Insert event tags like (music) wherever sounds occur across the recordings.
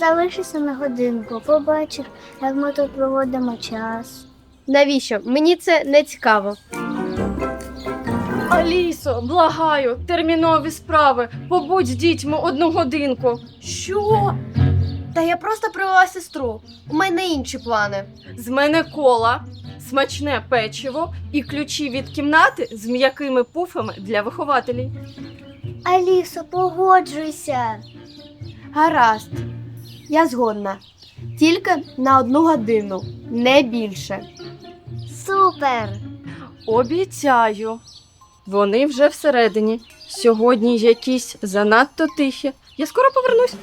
Може, залишишся на годинку, побачиш, як ми тут проводимо час. Навіщо? Мені це не цікаво. Алісо, благаю, термінові справи. Побудь з дітьми одну годинку. Що? Та я просто привела сестру. У мене інші плани. З мене кола, смачне печиво і ключі від кімнати з м'якими пуфами для вихователів. Алісо, погоджуйся. Гаразд. Я згодна. Тільки на одну годину, не більше. Супер! Обіцяю. Вони вже всередині. Сьогодні якісь занадто тихі. Я скоро повернусь.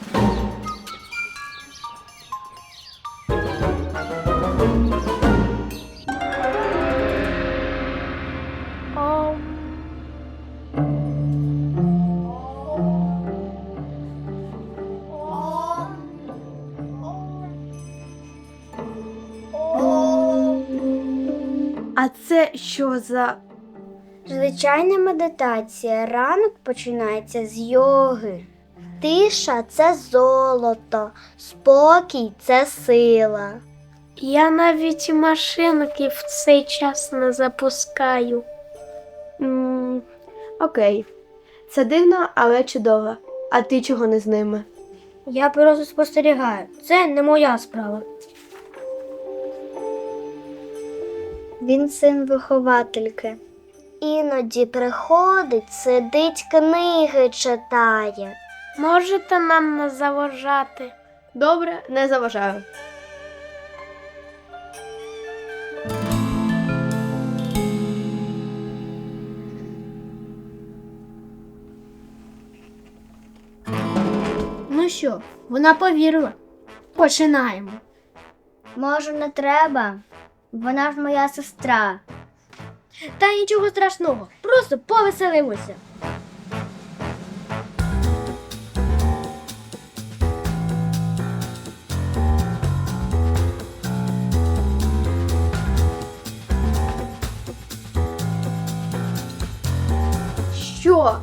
А це що за. Звичайна медитація. Ранок починається з йоги. Тиша це золото, спокій це сила. Я навіть машинки в цей час не запускаю. М, окей. Це дивно, але чудово. А ти чого не з ними? Я просто спостерігаю. Це не моя справа. Він син виховательки. Іноді приходить, сидить, книги читає. Можете нам не заважати? Добре, не заважаю. Ну що, вона повірила. Починаємо. Може, не треба? Вона ж моя сестра. Та нічого страшного, просто повеселимося. Що?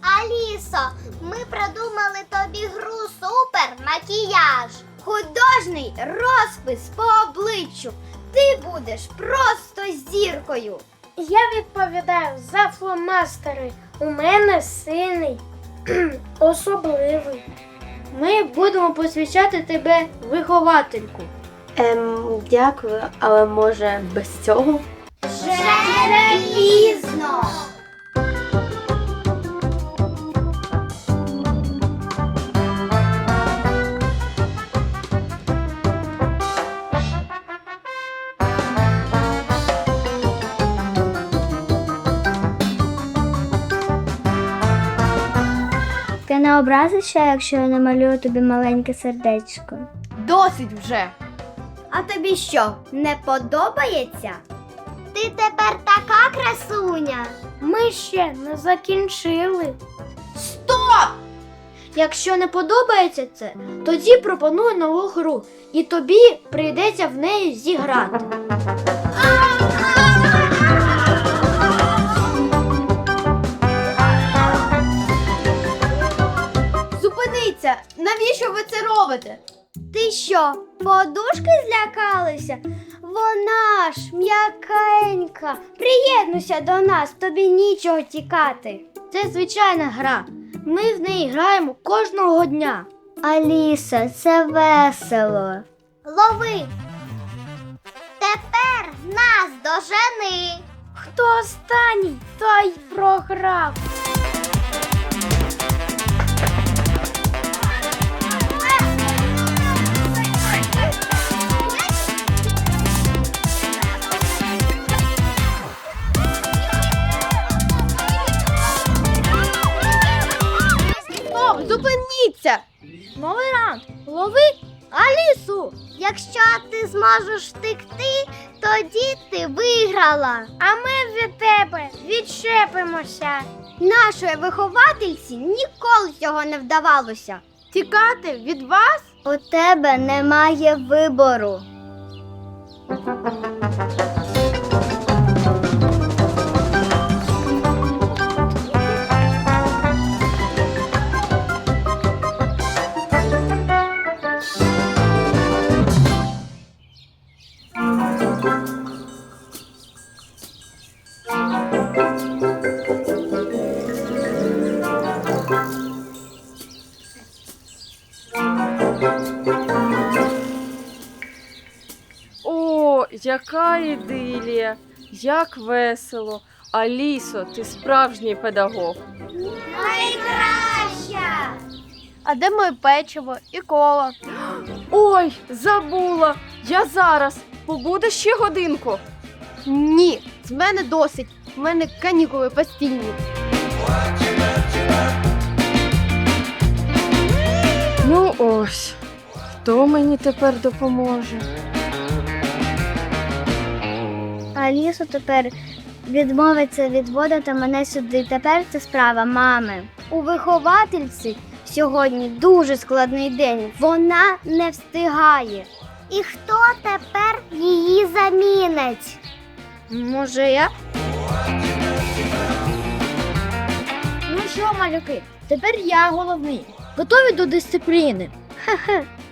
Алісо, ми придумали тобі гру супер макіяж. Художній розпис по обличчю. Ти будеш просто зіркою. Я відповідаю за фломастери. У мене синий, (clears throat) особливий. Ми будемо посвячати тебе виховательку. Ем, дякую, але може без цього? Вже не пізно. Не образишся, якщо я намалюю тобі маленьке сердечко. Досить вже. А тобі що, не подобається? Ти тепер така красуня. Ми ще не закінчили. Стоп! Якщо не подобається це, тоді пропоную нову гру, і тобі прийдеться в неї зіграти. Зупиниться! Навіщо ви це робите? Ти що, подушки злякалися? Вона ж м'якенька. Приєднуйся до нас, тобі нічого тікати. Це звичайна гра. Ми в неї граємо кожного дня. Аліса, це весело. Лови. Тепер нас дожени. Хто останній, той програв. Новий раунд. Лови Алісу. Якщо ти зможеш втекти, тоді ти виграла. А ми від тебе відчепимося. Нашої виховательці ніколи цього не вдавалося. Тікати від вас? У тебе немає вибору. Яка ідилія! Як весело! Алісо, ти справжній педагог. А де моє печиво і кола? Ой, забула! Я зараз. Побуде ще годинку. Ні, з мене досить. У мене канікули постійні. Ну ось, хто мені тепер допоможе? Алісу тепер відмовиться відводити мене сюди. Тепер це справа мами. У виховательці сьогодні дуже складний день. Вона не встигає. І хто тепер її замінить? Може, я? Ну що, малюки, тепер я головний. Готові до дисципліни?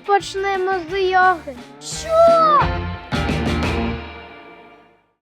Почнемо з йоги. Що?